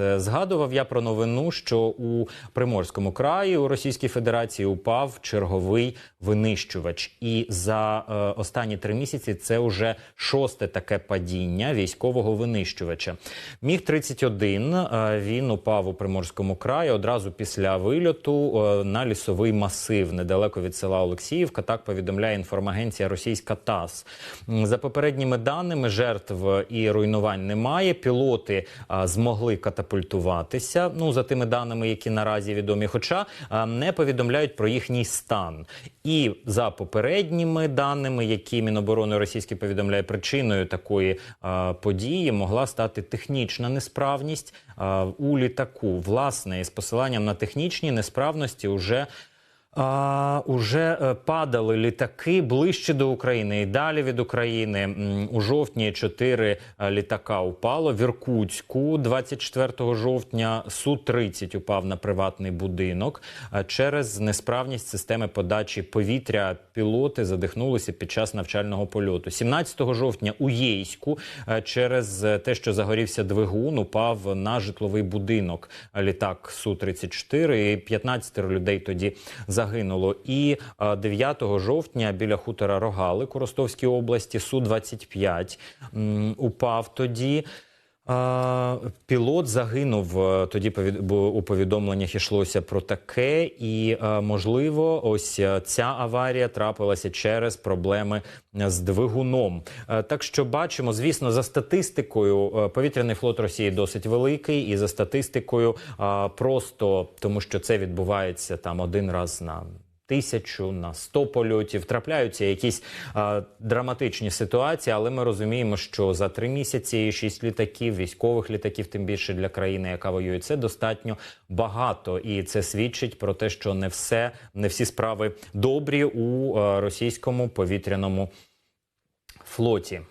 Е, Згадував я про новину, що у Приморському краї у Російській Федерації упав черговий винищувач, і за е, останні три місяці це вже шосте таке падіння військового винищувача. Міг 31 е, він упав у Приморському краї одразу після вильоту е, на лісовий масив недалеко від села Олексіївка. Так повідомляє інформагенція російська ТАСС. За попередніми даними, жертв і руйнувань немає. Пілоти а, змогли катапультуватися. Ну за тими даними, які наразі відомі, хоча не повідомляють про їхній стан. І за попередніми даними, які Міноборони Російські повідомляє, причиною такої події могла стати технічна несправність у літаку. Власне, із посиланням на технічні несправності уже. А, уже е, падали літаки ближче до України і далі від України. У жовтні чотири е, літака упало. В Іркутську 24 жовтня Су-30 упав на приватний будинок. Е, Через несправність системи подачі повітря пілоти задихнулися під час навчального польоту. 17 жовтня у Єйську через те, що загорівся двигун, упав на житловий будинок літак Су-34 і 15 людей тоді загинуло. І е, 9 жовтня біля хутора Рогали Коростовській Ростовській області Су-25 упав тоді. А, Пілот загинув е, тоді. у повідомленнях йшлося про таке, і е, можливо, ось е, ця аварія трапилася через проблеми з двигуном. Так що бачимо, звісно, за статистикою повітряний флот Росії досить великий, і за статистикою просто тому, що це відбувається там один раз на. Тисячу на 100 польотів трапляються якісь а, драматичні ситуації, але ми розуміємо, що за три місяці шість літаків, військових літаків, тим більше для країни, яка воює, це достатньо багато, і це свідчить про те, що не все, не всі справи добрі у а, російському повітряному флоті.